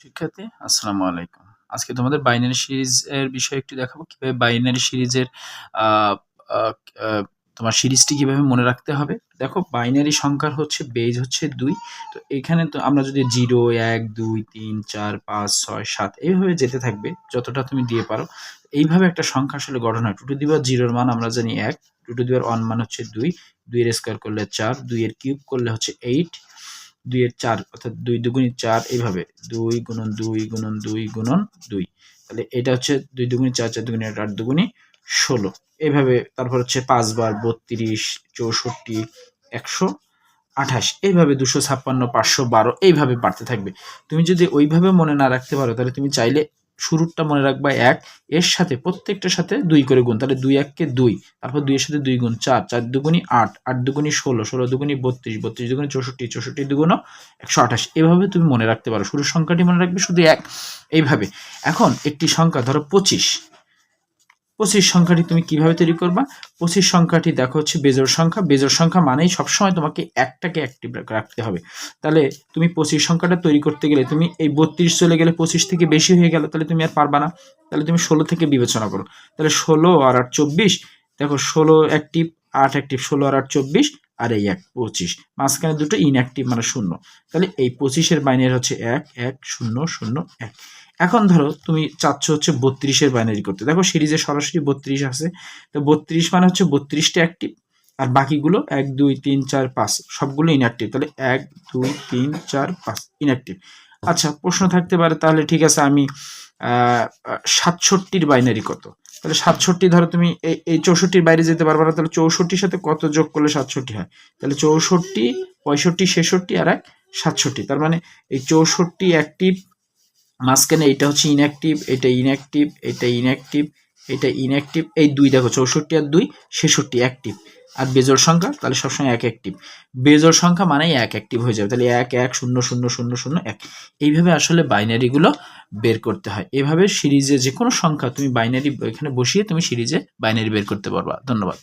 শিক্ষার্থী, আসসালামু আলাইকুম। আজকে তোমাদের বাইনারি সিরিজ এর বিষয়ে একটু দেখাবো, কীভাবে বাইনারি সিরিজের তোমার সিরিজটি কীভাবে মনে রাখতে হবে। দেখো বাইনারি সংখ্যার হচ্ছে বেজ হচ্ছে দুই। তো এখানে তো আমরা যদি জিরো এক, দুই, তিন, চার, পাঁচ, ছয়, সাত, এইভাবে যেতে থাকবে, যতটা তুমি দিয়ে পারো। এইভাবে একটা সংখ্যা আসলে গঠন হয়। টু দিবার জিরোর মান আমরা জানি এক টু টু দিবার ওয়ান মান হচ্ছে দুই। দুইয়ের স্কোয়ার করলে চার, দুইয়ের কিউব করলে হচ্ছে এইট দুইয়ের চার, অর্থাৎ দুই দুগুণি চার এইভাবে, দুই গুণন দুই গুণন দুই গুণন দুই। তাহলে এটা হচ্ছে দুই দুগুণি চার চার দুগুণি আট আট দুগুণি ষোলো। এইভাবে তারপর হচ্ছে পাঁচবার বত্রিশ, চৌষট্টি, একশো আঠাশ। এইভাবে দুশো ছাপ্পান্ন, পাঁচশো বারো, এইভাবে বাড়তে থাকবে। তুমি যদি ওইভাবে মনে না রাখতে পারো, তাহলে তুমি চাইলে শুরুরটা মনে রাখবা এক, এর সাথে প্রত্যেকটার সাথে দুই করে গুণ, তাহলে দুই এককে দুই, তারপর দুইয়ের সাথে দুই গুণ চার চার দুগুণি আট আট দুগুণি ষোলো ষোলো দুগুণি বত্রিশ বত্রিশ দুগুণি চৌষট্টি চৌষট্টি দুগুণ একশো আঠাশ। এভাবে তুমি মনে রাখতে পারো, শুরুর সংখ্যাটি মনে রাখবে শুধু এক। এইভাবে, এখন একটি সংখ্যা ধরো পঁচিশ পঁচিশ সংখ্যাটি তুমি কীভাবে তৈরি করবা? পঁচিশ সংখ্যাটি দেখো হচ্ছে বেজোর সংখ্যা। বেজোর সংখ্যা মানেই সবসময় তোমাকে একটাকে অ্যাক্টিভ রাখতে হবে। তাহলে তুমি পঁচিশ সংখ্যাটা তৈরি করতে গেলে তুমি এই বত্রিশ চলে গেলে পঁচিশ থেকে বেশি হয়ে গেল, তাহলে তুমি আর পারবা না। তাহলে তুমি ষোলো থেকে বিবেচনা করো। তাহলে ষোলো আর আট চব্বিশ, দেখো ষোলো অ্যাক্টিভ আট অ্যাক্টিভ ষোলো আর আট চব্বিশ, আর এই এক পঁচিশ। মাঝখানে দুটো ইনঅ্যাক্টিভ মানে শূন্য। তাহলে এই পঁচিশের বাইনারি হচ্ছে এক এক, শূন্য শূন্য, এক। এখন ধরো তুমি চাচ্ছ হচ্ছে বত্রিশের বাইনারি করতে। দেখো সিরিজে সরাসরি বত্রিশ আছে। তো বত্রিশ মানে হচ্ছে বত্রিশটা অ্যাক্টিভ আর বাকিগুলো এক, দুই, তিন, চার, পাঁচ, সবগুলো ইনঅ্যাক্টিভ তাহলে এক, দুই, তিন, চার, পাঁচ ইনঅ্যাক্টিভ আচ্ছা প্রশ্ন থাকতে পারে, তাহলে ঠিক আছে আমি সাতষট্টির বাইনারি কত? তাহলে সাতষট্টি ধরো তুমি এই চৌষট্টির বাইরে যেতে পারবে না, তাহলে চৌষট্টির সাথে কত যোগ করলে সাতষট্টি হয়? তাহলে চৌষট্টি, পঁয়ষট্টি, ছেষট্টি, আর এক, সাতষট্টি। তার মানে এই চৌষট্টি অ্যাক্টিভ মাঝখানে এটা হচ্ছে ইনঅ্যাক্টিভ এটা ইনঅ্যাক্টিভ এটা ইনঅ্যাক্টিভ এটা ইনঅ্যাক্টিভ এই দুই দেখো, চৌষট্টি আর দুই, ছেষট্টি অ্যাক্টিভ আর বেজোর সংখ্যা, তাহলে সবসময় এক অ্যাক্টিভ বেজোর সংখ্যা মানেই এক অ্যাক্টিভ হয়ে যাবে, তাহলে এক এক, শূন্য শূন্য শূন্য শূন্য, এক। এইভাবে আসলে বাইনারিগুলো বের করতে হয়। এভাবে সিরিজে যে কোনো সংখ্যা তুমি বাইনারি এখানে বসিয়ে তুমি সিরিজে বাইনারি বের করতে পারবা। ধন্যবাদ।